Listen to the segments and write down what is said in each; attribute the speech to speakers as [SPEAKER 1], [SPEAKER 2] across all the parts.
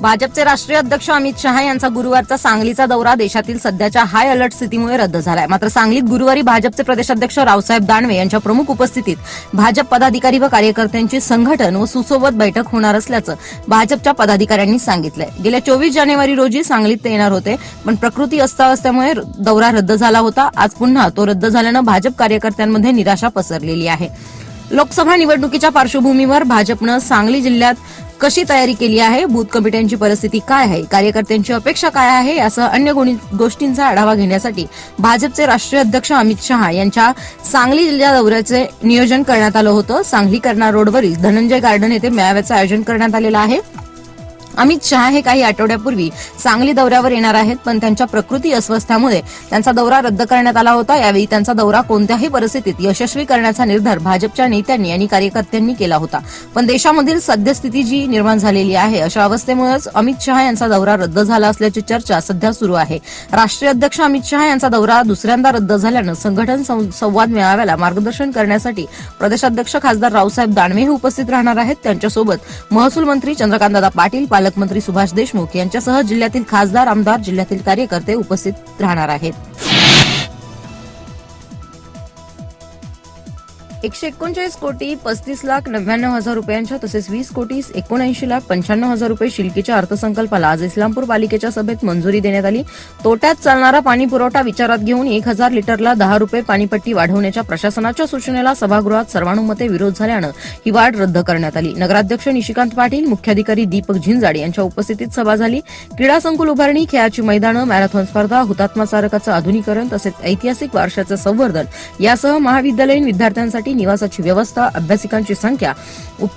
[SPEAKER 1] भाजपचे राष्ट्रीय अध्यक्ष अमित शहा यांचा गुरुवारचा सांगलीचा दौरा देशातील सध्याच्या हाय अलर्ट स्थितीमुळे रद्द झालाय. मात्र सांगलीत गुरुवारी भाजपचे प्रदेशाध्यक्ष रावसाहेब दानवे यांच्या प्रमुख उपस्थितीत भाजप पदाधिकारी व कार्यकर्त्यांची संघटन व सुसोबत बैठक होणार असल्याचं भाजपच्या पदाधिकाऱ्यांनी सांगितलंय. गेल्या चोवीस जानेवारी रोजी सांगलीत ते येणार होते पण प्रकृती अस्ताव्यस्त्यामुळे दौरा रद्द झाला होता. आज पुन्हा तो रद्द झाल्यानं भाजप कार्यकर्त्यांमध्ये निराशा पसरलेली आहे. लोकसभा निवडणुकीच्या पार्श्वभूमीवर भाजपनं सांगली जिल्ह्यात कशी तयारी केली आहे बूथ कमिट्यांची परिस्थिती काय आहे कार्यकर्त्यांची अपेक्षा काय आहे यासह अन्य गोष्टींचा आढावा घेण्यासाठी भाजपचे राष्ट्रीय अध्यक्ष अमित शहा यांच्या सांगली जिल्हा दौऱ्याचे नियोजन करण्यात आलं होतं. सांगली कर्णा रोडवरील धनंजय गार्डन येथे मेळाव्याचं आयोजन करण्यात आलेलं आहे. अमित शहा हे काही आठवड्यापूर्वी सांगली दौऱ्यावर येणार आहेत पण त्यांच्या प्रकृती अस्वस्थ्यामुळे त्यांचा दौरा रद्द करण्यात आला होता. यावेळी त्यांचा दौरा कोणत्याही परिस्थितीत यशस्वी करण्याचा निर्धार भाजपच्या नेत्यांनी आणि कार्यकर्त्यांनी केला होता. पण देशामधील सद्यस्थिती जी निर्माण झालेली आहे अशा अवस्थेमुळेच अमित शहा यांचा दौरा रद्द झाला असल्याची चर्चा सध्या सुरू आहे. राष्ट्रीय अध्यक्ष अमित शहा यांचा दौरा दुसऱ्यांदा रद्द झाल्यानं संघटन सं- संवाद मेळाव्याला मार्गदर्शन करण्यासाठी प्रदेशाध्यक्ष खासदार रावसाहेब दानवे हे उपस्थित राहणार आहेत. त्यांच्यासोबत महसूल मंत्री चंद्रकांतदादा पाटील पालकमंत्री सुभाष देशमुख यांच्यासह जिल्ह्यातील खासदार आमदार जिल्ह्यातील कार्यकर्ते उपस्थित राहणार आहेत. एकशे एकोणचाळीस कोटी पस्तीस लाख नव्याण्णव हजार रुपयांच्या तसेच वीस कोटी एकोणऐंशी लाख पंच्याण्णव हजार रुपये शिल्कीच्या अर्थसंकल्पाला आज इस्लामपूर पालिकेच्या सभेत मंजुरी देण्यात आली. तोट्यात चालणारा पाणी पुरवठा विचारात घेऊन एक हजार लिटरला दहा रुपये पाणीपट्टी वाढवण्याच्या प्रशासनाच्या सूचनेला सभागृहात सर्वानुमते विरोध झाल्यानं ही वाढ रद्द करण्यात आली. नगराध्यक्ष निशिकांत पाटील मुख्याधिकारी दीपक झिंजाड यांच्या उपस्थितीत सभा झाली. क्रीडा संकुल उभारणी खेळाची मैदानं मॅरेथॉन स्पर्धा हुतात्मा स्मारकाचं आधुनिकरण तसेच ऐतिहासिक वारशाचं संवर्धन यासह महाविद्यालयीन विद्यार्थ्यांसाठी निवासाची व्यवस्था अभ्यासिकांची संख्या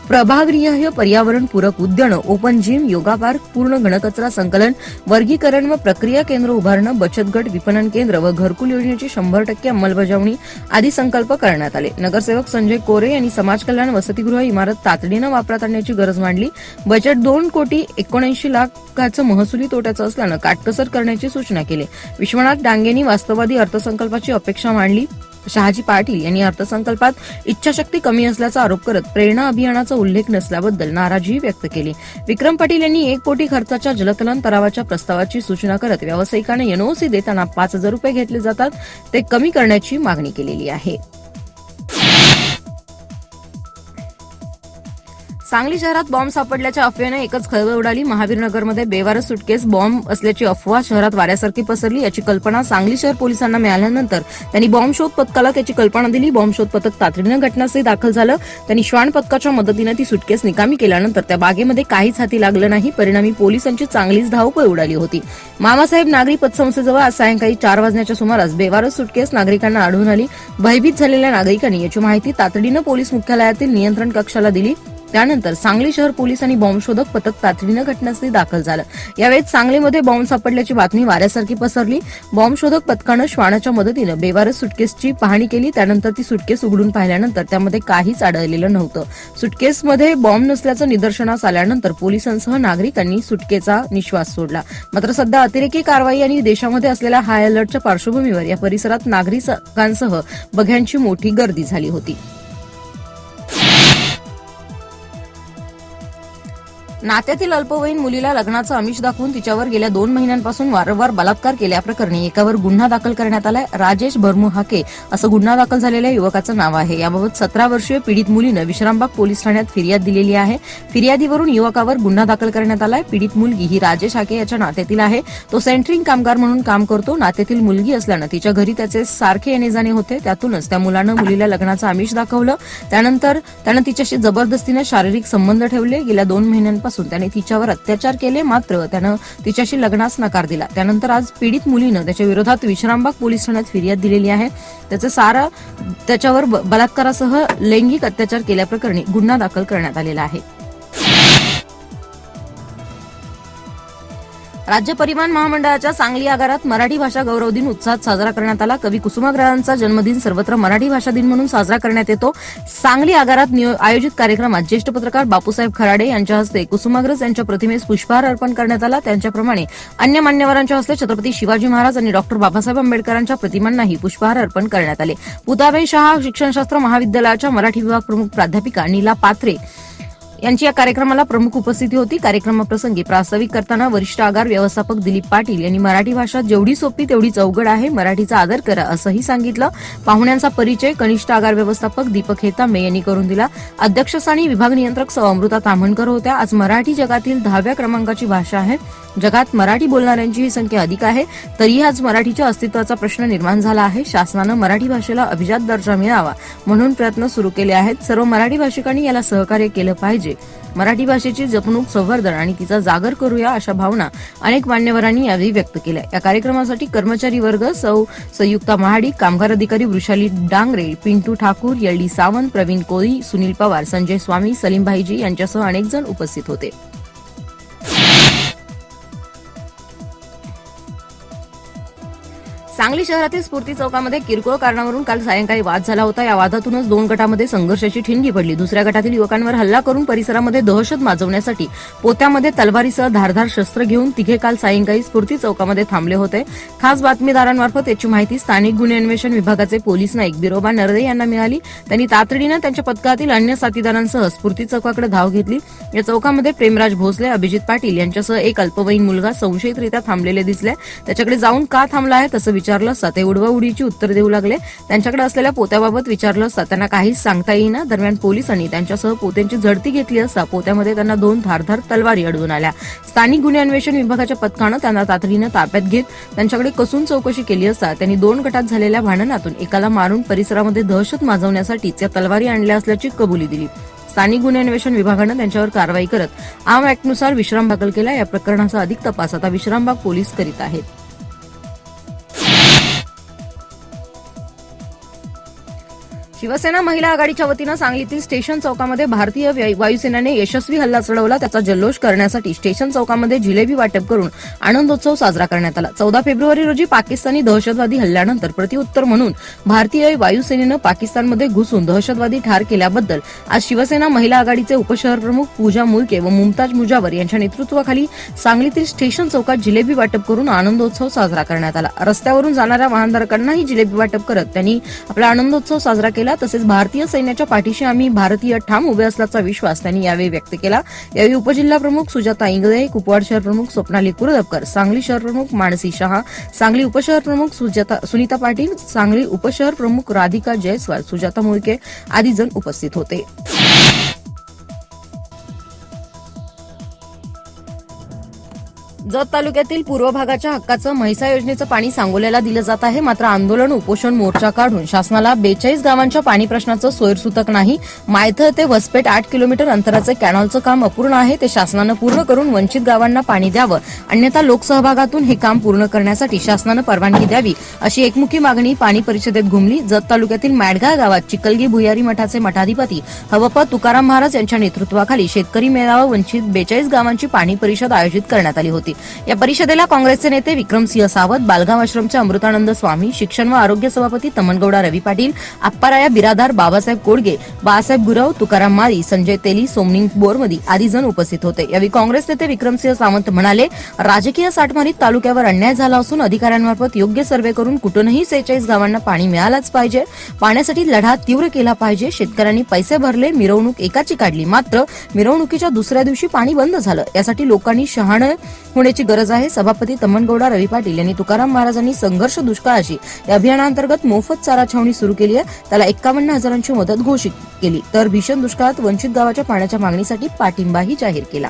[SPEAKER 1] प्रभागनिहाय पर्यावरण पूरक उद्यानं ओपन जिम योगा पार्क पूर्ण घनकचरा संकलन वर्गीकरण व प्रक्रिया केंद्र उभारणं बचत गट विपणन केंद्र व घरकुल योजनेची शंभर टक्के अंमलबजावणी आदी संकल्प करण्यात आले. नगरसेवक संजय कोरे यांनी समाज कल्याण वसतिगृह इमारत तातडीनं वापरात आणण्याची गरज मांडली. बजेट दोन कोटी एकोणऐंशी लाखाचं महसुली तोट्याचं असल्यानं काटकसर करण्याची सूचना केली. विश्वनाथ डांगेंनी वास्तववादी अर्थसंकल्पाची अपेक्षा मांडली. शहाजी पाटील यांनी अर्थसंकल्पात इच्छाशक्ती कमी असल्याचा आरोप करत प्रेरणा अभियानाचा उल्लेख नसल्याबद्दल नाराजी व्यक्त केली. विक्रम पाटील यांनी एक कोटी खर्चाच्या जलतलन तलावाच्या प्रस्तावाची सूचना करत व्यावसायिकांना एनओसी देताना पाच हजार रुपये घेतले जातात. ते कमी करण्याची मागणी केलेली आहे. सांगली शहरात बॉम्ब सापडल्याच्या अफवेनं एकच खळबळ उडाली. महावीरनगरमध्ये बेवारस सुटकेस बॉम्ब असल्याची अफवा शहरात वाऱ्यासारखी पसरली. याची कल्पना सांगली शहर पोलिसांना मिळाल्यानंतर त्यांनी बॉम्ब शोध पथकाला त्याची कल्पना दिली. बॉम्ब शोध पथक तातडीनं घटनास्थळी दाखल झालं. त्यांनी श्वान पथकाच्या मदतीनं ती सुटकेस निकामी केल्यानंतर त्या बागेमध्ये काहीच हाती लागलं नाही. परिणामी पोलिसांची चांगलीच धावपळ उडाली होती. मामासाहेब नागरी पतसंस्थेजवळ आज सायंकाळी चार वाजण्याच्या सुमारास बेवारस सुटकेस नागरिकांना आढळून आली. भयभीत झालेल्या नागरिकांनी याची माहिती तातडीनं पोलीस मुख्यालयातील नियंत्रण कक्षाला दिली. त्यानंतर सांगली शहर पोलीस आणि बॉम्ब शोधक पथक तातडीनं घटनास्थळी दाखल झालं. यावेळी सांगलीमध्ये बॉम्ब सापडल्याची बातमी वाऱ्यासारखी पसरली. बॉम्ब शोधक पथकानं श्वानाच्या मदतीनं बेवारस सुटकेसची पाहणी केली. त्यानंतर ती सुटकेस उघडून पाहिल्यानंतर त्यामध्ये काहीच आढळलेलं नव्हतं. सुटकेसमध्ये बॉम्ब नसल्याचं निदर्शनास आल्यानंतर पोलिसांसह नागरिकांनी सुटकेचा निश्वास सोडला. मात्र सध्या अतिरेकी कारवाई आणि देशामध्ये असलेल्या हाय अलर्टच्या पार्श्वभूमीवर या परिसरात नागरिकांसह बघ्यांची मोठी गर्दी झाली होती. नात्यातील अल्पवयीन मुलीला लग्नाचं आमिष दाखवून तिच्यावर गेल्या दोन महिन्यांपासून वारंवार बलात्कार केल्याप्रकरणी एकावर गुन्हा दाखल करण्यात आलाय. राजेश भरमू हाके असं गुन्हा दाखल झालेल्या युवकाचं नाव आहे. याबाबत सतरा वर्षीय पीडित मुलीनं विश्रामबाग पोलीस ठाण्यात फिर्याद दिलेली आहे. फिर्यादीवरून युवकावर गुन्हा दाखल करण्यात आलाय. पीडित मुलगी ही राजेश हाके याच्या नात्यातील आहे. तो सेंटरिंग कामगार म्हणून काम करतो. नात्यातील मुलगी असल्यानं तिच्या घरी त्याचे सारखे येणे जाणे होते. त्यातूनच त्या मुलानं मुलीला लग्नाचं आमिष दाखवलं. त्यानंतर त्यानं तिच्याशी जबरदस्तीनं शारीरिक संबंध ठेवले. गेल्या दोन महिन्यांपासून त्याने तिच्यावर अत्याचार केले मात्र त्यानं तिच्याशी लग्नास नकार दिला. त्यानंतर आज पीडित मुलीनं त्याच्या विरोधात विश्रामबाग पोलीस ठाण्यात फिर्याद दिलेली आहे. त्याचं सारा त्याच्यावर ब- बलात्कारासह लैंगिक अत्याचार केल्याप्रकरणी गुन्हा दाखल करण्यात आलेला आहे. राज्य परिवहन महामंडळाच्या सांगली आगारात मराठी भाषा गौरव दिन उत्साहात साजरा करण्यात आला. कवी कुसुमाग्रहांचा जन्मदिन सर्वत्र मराठी भाषा दिन म्हणून साजरा करण्यात येतो. सांगली आगारात आयोजित कार्यक्रमात ज्येष्ठ पत्रकार बापूसाहेब खराडे यांच्या हस्ते कुसुमाग्रज यांच्या प्रतिमेस पुष्पहार अर्पण करण्यात आला. त्यांच्याप्रमाणे अन्य मान्यवरांच्या हस्ते छत्रपती शिवाजी महाराज आणि डॉक्टर बाबासाहेब आंबेडकरांच्या प्रतिमांनाही पुष्पहार अर्पण करण्यात आले. पुताबाई शहा शिक्षणशास्त्र महाविद्यालयाच्या मराठी विभाग प्रमुख प्राध्यापिका नीला पात्रे यांची या कार्यक्रमाला प्रमुख उपस्थिती होती. कार्यक्रमाप्रसंगी प्रास्ताविक करताना वरिष्ठ आगार व्यवस्थापक दिलीप पाटील यांनी मराठी भाषा जेवढी सोपी तेवढीच अवघड आहे. मराठीचा आदर करा असंही सांगितलं. पाहुण्यांचा परिचय कनिष्ठ आगार व्यवस्थापक दीपक हेतांबे यांनी करून दिला. अध्यक्षस्थानी विभाग नियंत्रक सौ अमृता ताम्हणकर होत्या. आज मराठी जगातील दहाव्या क्रमांकाची भाषा आहे. जगात मराठी बोलणाऱ्यांची ही संख्या अधिक आहे. तरीही आज मराठीच्या अस्तित्वाचा प्रश्न निर्माण झाला आहे. शासनानं मराठी भाषेला अभिजात दर्जा मिळावा म्हणून प्रयत्न सुरू केले आहेत. सर्व मराठी भाषिकांनी याला सहकार्य केलं पाहिजे. मराठी भाषेची जपणूक संवर्धन आणि तिचा जागर करूया अशा भावना अनेक मान्यवरांनी यावेळी व्यक्त केल्या. या कार्यक्रमासाठी कर्मचारी वर्ग सौ संयुक्ता महाडिक कामगार अधिकारी वृषाली डांगरे पिंटू ठाकूर एल डी सावंत प्रवीण कोळी सुनील पवार संजय स्वामी सलीम भाईजी यांच्यासह अनेक जण उपस्थित होते. सांगली शहरातील स्फूर्ती चौकामध्ये किरकोळ कारणावरून काल सायंकाळी वाद झाला होता. या वादातूनच दोन गटामध्ये संघर्षाची ठिणगी पडली. दुसऱ्या गटातील युवकांवर हल्ला करून परिसरामध्ये दहशत माजवण्यासाठी पोत्यामध्ये तलवारीसह धारधार शस्त्र घेऊन तिघे काल सायंकाळी स्फूर्ती चौकामध्ये थांबले होते. खास बातमीदारांमार्फत याची माहिती स्थानिक गुन्हे अन्वेषण विभागाचे पोलीस नाईक बिरोबा नरदे यांना मिळाली. त्यांनी तातडीनं त्यांच्या पथकातील अन्य साथीदारांसह स्फूर्ती चौकाकडे धाव घेतली. या चौकामध्ये प्रेमराज भोसले अभिजित पाटील यांच्यासह एक अल्पवयीन मुलगा संशयितरित्या थांबलेले दिसले. त्याच्याकडे जाऊन का थांबला आहे तसं विचारलं असता ते उडवाउडीची उत्तर देऊ लागले. त्यांच्याकडे असलेल्या पोत्याबाबत विचारलं असता त्यांना काहीच सांगता येईना. दरम्यान पोलिसांनी त्यांच्यासह पोत्यांची झडती घेतली असता पोत्यामध्ये त्यांना दोन धारधार तलवारी अडवून आल्या. स्थानिक गुन्हे अन्वेषण विभागाच्या पथकानं त्यांना तातडीनं ताब्यात घेत त्यांच्याकडे कसून चौकशी केली असता त्यांनी दोन गटात झालेल्या भांडणातून एकाला मारून परिसरामध्ये दहशत माजवण्यासाठीच या तलवारी आणल्या असल्याची कबुली दिली. स्थानिक गुन्हे अन्वेषण विभागानं त्यांच्यावर कारवाई करत आम ऍक्टनुसार विश्राम केला. या प्रकरणाचा अधिक तपास आता विश्रामबाग पोलीस करीत आहेत. शिवसेना महिला आघाडीच्या वतीनं सांगलीतील स्टेशन चौकामध्ये भारतीय वायुसेनेने यशस्वी हल्ला चढवला. त्याचा जल्लोष करण्यासाठी स्टेशन चौकामध्ये जिलेबी वाटप करून आनंदोत्सव साजरा करण्यात आला. चौदा फेब्रुवारी रोजी पाकिस्तानी दहशतवादी हल्ल्यानंतर प्रतिउत्तर म्हणून भारतीय वायुसेनेनं पाकिस्तानमध्ये घुसून दहशतवादी ठार केल्याबद्दल आज शिवसेना महिला आघाडीचे उपशहर प्रमुख पूजा मुलके व मुमताज मुजावर यांच्या नेतृत्वाखाली सांगलीतील स्टेशन चौकात जिलेबी वाटप करून आनंदोत्सव साजरा करण्यात आला. रस्त्यावरून जाणाऱ्या वाहनधारकांनाही जिलेबी वाटप करत त्यांनी आपला आनंदोत्सव साजरा केला. तसेच भारतीय सैन्याच्या पाठीशी आम्ही भारतीय ठाम उभे असल्याचा विश्वास त्यांनी यावेळी व्यक्त केला. यावेळी उपजिल्हा प्रमुख सुजाता इंगळे कुपवाड शहर प्रमुख स्वप्नाली कुरदपकर सांगली शहर प्रमुख मानसी शहा सांगली उपशहर प्रमुख सुजाता सुनीता पाटील सांगली उपशहर प्रमुख राधिका जयस्वाल सुजाता मुळके आदी जण उपस्थित होते. जत तालुक्यातील पूर्व भागाच्या हक्काचं म्हैसा योजनेचं पाणी सांगोल्याला दिलं जात आहे. मात्र आंदोलन उपोषण मोर्चा काढून शासनाला बेचाळीस गावांच्या पाणी प्रश्नाचं सोयरसूतक नाही. मायथळ ते वसपेट आठ किलोमीटर अंतराचे कॅनॉलचं काम अपूर्ण आहे. ते शासनानं पूर्ण करून वंचित गावांना पाणी द्यावं. अन्यथा लोकसहभागातून हे काम पूर्ण करण्यासाठी शासनानं परवानगी द्यावी अशी एकमुखी मागणी पाणी परिषदेत घुमली. जत तालुक्यातील मॅडगाव गावात चिकलगी भुयारी मठाचे मठाधिपती हवप्पा तुकाराम महाराज यांच्या नेतृत्वाखाली शेतकरी मेळावा वंचित बेचाळीस गावांची पाणी परिषद आयोजित करण्यात आली होती. या परिषदेला काँग्रेसचे नेते विक्रमसिंह सावंत बालगाव आश्रमचे अमृतानंद स्वामी शिक्षण व आरोग्य सभापती तमनगौडा रवी पाटील आप्पाराया बिरादार बाबासाहेब कोडगे बाळासाहेब गुरव तुकाराम माळी संजय तेली सोमनिंग बोरमदी आदी जण उपस्थित होते. यावेळी काँग्रेस नेते विक्रमसिंह सावंत म्हणाले राजकीय साठमारीत तालुक्यावर अन्याय झाला असून अधिकाऱ्यांमार्फत योग्य सर्वे करून कुठूनही सेहेचाळीस गावांना पाणी मिळालंच पाहिजे. पाण्यासाठी लढा तीव्र केला पाहिजे. शेतकऱ्यांनी पैसे भरले मिरवणूक एकाची काढली. मात्र मिरवणुकीच्या दुसऱ्या दिवशी पाणी बंद झालं. यासाठी लोकांनी शहाणं होण्याची गरज आहे. सभापती तमनगौडा रवी पाटील यांनी तुकाराम महाराजांनी संघर्ष दुष्काळाशी या अभियानांतर्गत मोफत चारा छावणी सुरू केली आहे. त्याला एक्कावन्न हजारांची मदत घोषित केली. तर भीषण दुष्काळात वंचित गावाच्या पाण्याच्या मागणीसाठी पाठिंबाही जाहीर केला.